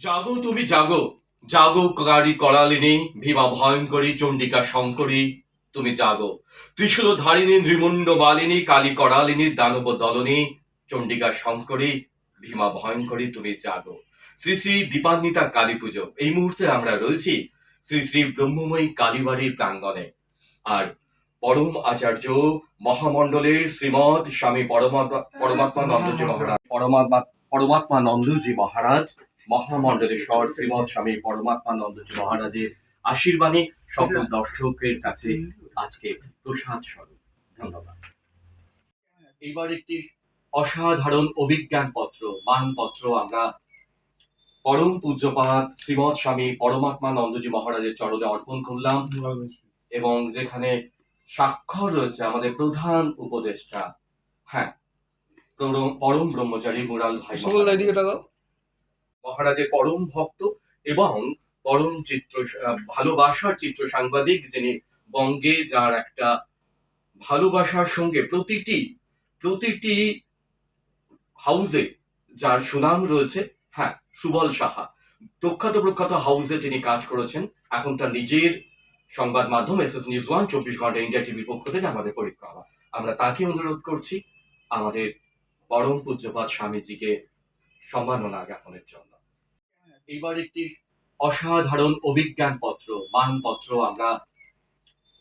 জাগো তুমি জাগো জাগো কারি করালিনী ভীমা ভয়ঙ্করী, চণ্ডিকা শঙ্করী, তুমি জাগো। ত্রিশূল ধারিণী নৃমুণ্ড মালিনী, কালী করালিনী, দানব দলনী, চণ্ডিকা শঙ্করী, ভীমা ভয়ঙ্করী, তুমি জাগো। শ্রী শ্রী দীপান্বিতা কালী পুজো, এই মুহূর্তে আমরা রয়েছি শ্রী শ্রী ব্রহ্মময়ী কালীবাড়ির প্রাঙ্গণে। আর পরম আচার্য মহামণ্ডলের শ্রীমৎ স্বামী পরমাত্মা পরমাত্মা নন্দজি মহারাজ, পরমাত্মা পরমাত্মা নন্দজি মহারাজ মহামণ্ডলেশ্বর শ্রীমৎ স্বামী পরমাত্মা নন্দজি মহারাজের আশীর্বাণী সকল দর্শকের কাছে আজকে প্রসাদ স্বরূপ। ধন্যবাদ। এইবার একটি অসাধারণ অভিজ্ঞান পত্র মানপত্র আমরা পরম পূজ্যপাত শ্রীমৎ স্বামী পরমাত্মা নন্দজি মহারাজের চরণে অর্পণ করলাম এবং যেখানে স্বাক্ষর রয়েছে আমাদের প্রধান উপদেষ্টা হ্যাঁ পরম- পরম ব্রহ্মচারী মুরাল ভাই সকল মহারাজ। দিকে তাকাও মহারাজের পরম ভক্ত এবং পরম চিত্র ভালোবাসার চিত্র সাংবাদিক যিনি বঙ্গে যার একটা ভালোবাসার সঙ্গে প্রতিটি প্রতিটি হাউজে যার সুনাম রয়েছে হ্যাঁ সুবল সাহা। প্রখ্যাত প্রখ্যাত হাউসে তিনি কাজ করেছেন। এখন তার নিজের সংবাদ মাধ্যম এস এস নিউজ ওয়ান চব্বিশ ঘণ্টা ইন্ডিয়া টিভির পক্ষ থেকে আমাদের পরিক্রমা। আমরা তাকে অনুরোধ করছি, আমাদের পরম পূজ্যপাত স্বামীজিকে সম্মাননা জ্ঞাপনের জন্য। এইবার একটি অসাধারণ অভিজ্ঞান পত্র মানপত্র আমরা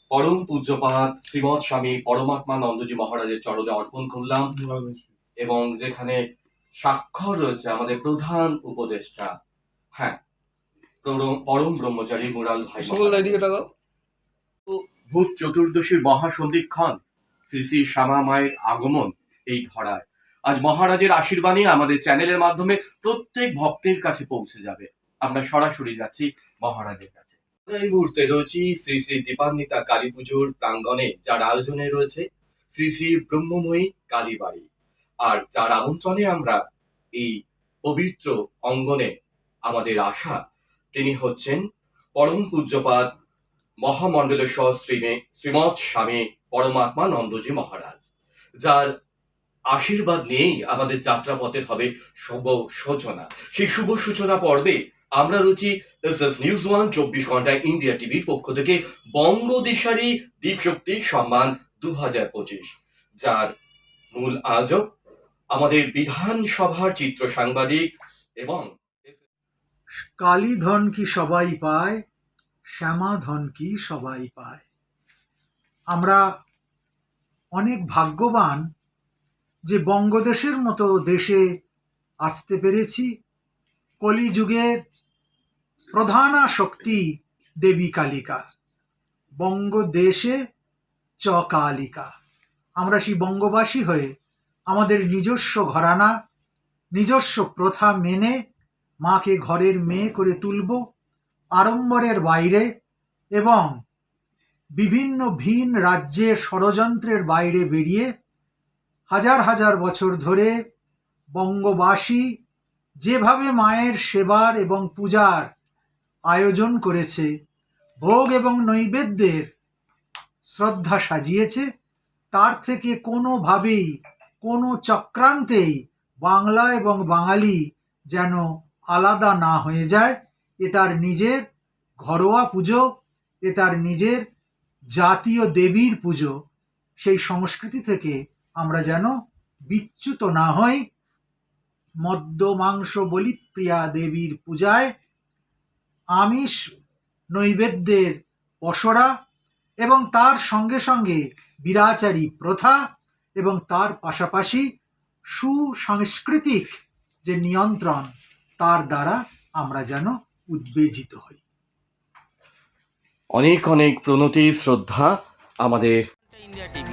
পরম পূজ্যপাত শ্রীমৎ স্বামী পরমাত্মা নন্দজি মহারাজের চরণে অর্পণ করলাম এবং যেখানে স্বাক্ষর রয়েছে আমাদের প্রধান উপদেষ্টা হ্যাঁ পরম- ব্রহ্মচারী মুরাল ভাই। ভূত চতুর্দশীর মহাসন্ধিক্ষণ শ্রী শ্রী শ্যামা মায়ের আগমন এই ধরায়। আজ মহারাজের আশীর্বাণী আমাদের চ্যানেলের মাধ্যমে প্রত্যেক ভক্তের কাছে পৌঁছে যাবে। আমরা সরাসরি যাচ্ছি মহারাজের কাছে। এই মুহূর্তে রয়েছি শ্রী শ্রী দীপান্বিতা কালী পুজোর প্রাঙ্গণে, যার আয়োজনে রয়েছে শ্রী শ্রী ব্রহ্মময়ী কালীবাড়ি। আর যার আমন্ত্রণে আমরা এই পবিত্র অঙ্গনে আমাদের আশা, তিনি হচ্ছেন পরম পূজ্যপাত মহামণ্ডলেশ্বর শ্রীমে শ্রীমৎ স্বামী পরমাত্মা নন্দজি মহারাজ, যার আশীর্বাদ নিয়েই আমাদের যাত্রাপথের হবে শুভ সূচনা। সেই শুভ সূচনা পর্বে আমরা রুচি এস এস নিউজ ওয়ান চব্বিশ ঘন্টায় ইন্ডিয়া টিভির পক্ষ থেকে বঙ্গদেশারী দ্বীপশক্তি সম্মান দু হাজার পঁচিশ, যার মূল আয়োজক আমাদের বিধানসভার চিত্র সাংবাদিক এবং কালী ধন কি সবাই পায় শ্যামা ধন কি সবাই পায়। আমরা অনেক ভাগ্যবান যে বঙ্গদেশের মতো দেশে আসতে পেরেছি, কলিযুগের প্রধানা শক্তি দেবী কালিকা, বঙ্গদেশে চ কালিকা। আমরা সেই বঙ্গবাসী হয়ে আমাদের নিজস্ব ঘরানা, নিজস্ব প্রথা মেনে মাকে ঘরের মেয়ে করে তুলব আড়ম্বরের বাইরে এবং বিভিন্ন ভিন রাজ্যে ষড়যন্ত্রের বাইরে বেরিয়ে হাজার হাজার বছর ধরে বঙ্গবাসী যেভাবে মায়ের সেবার এবং পূজার আয়োজন করেছে, ভোগ এবং নৈবেদ্যের শ্রদ্ধা সাজিয়েছে, তার থেকে কোনোভাবেই, কোনো চক্রান্তেই বাংলা এবং বাঙালি যেন আলাদা না হয়ে যায়। এ তার নিজের ঘরোয়া পুজো, এ তার নিজের জাতীয় দেবীর পুজো, সেই সংস্কৃতি থেকে আমরা যেন বিচ্যুত না হই। মদ্য মাংস বলিপ্রিয়া দেবীর পূজায়। আমিষ নৈবেদ্যের পসরা এবং তার সঙ্গে সঙ্গে বিরাচারী প্রথা এবং তার পাশাপাশি সুসাংস্কৃতিক যে নিয়ন্ত্রণ তার দ্বারা আমরা যেন উদ্বেজিত হই। অনেক অনেক প্রণতি শ্রদ্ধা আমাদের ইন্ডিয়া টিভি।